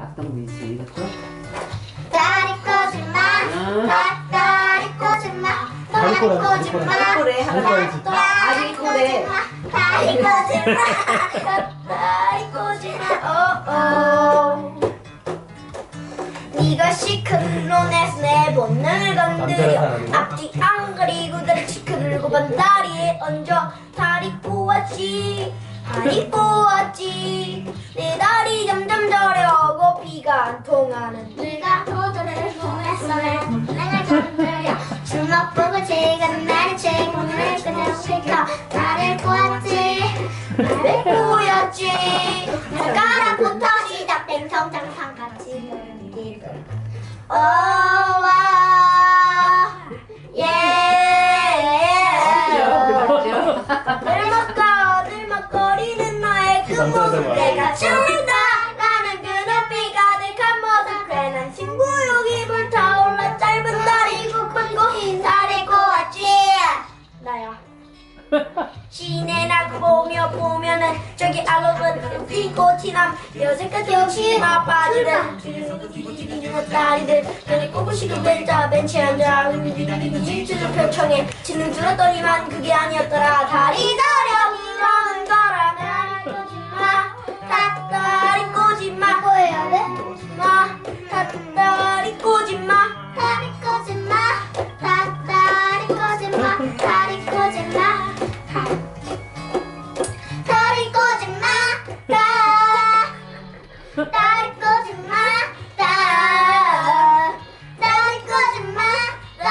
박동민씨 이것도 다리 꼬지마 아. 다리 꼬지마 다리 다리 꼬라, 다리. 다리 꼬래 다리 꼬라지. 다리 꼬래 다리 꼬지마. 다리 꼬지마 오오 네가 시큰론에서 내 본능을 건드려 앞뒤 안 가리고 다리 시큰을 고반 다리에 얹어 다리 꼬았지. 다리 꼬았지. 내 다리 점점 저려오고 피가 내 건드려 주먹 보고 나를 그대로 나를 꼬았지. 나를 꼬였지. 시작된 오와. 예. 그 모습 시내나 보며 보면은 저기 알로는 피고 티남. 여색까지 역시 나 빠지는 뒤집는 다리들 눈이 꼬부시고 벤자 벤치에 앉아 일주를 표청해. 치는 줄 알았더니만 그게 아니었더라. 다리 다려 다리 꼬지마 다 다리 꼬지마 다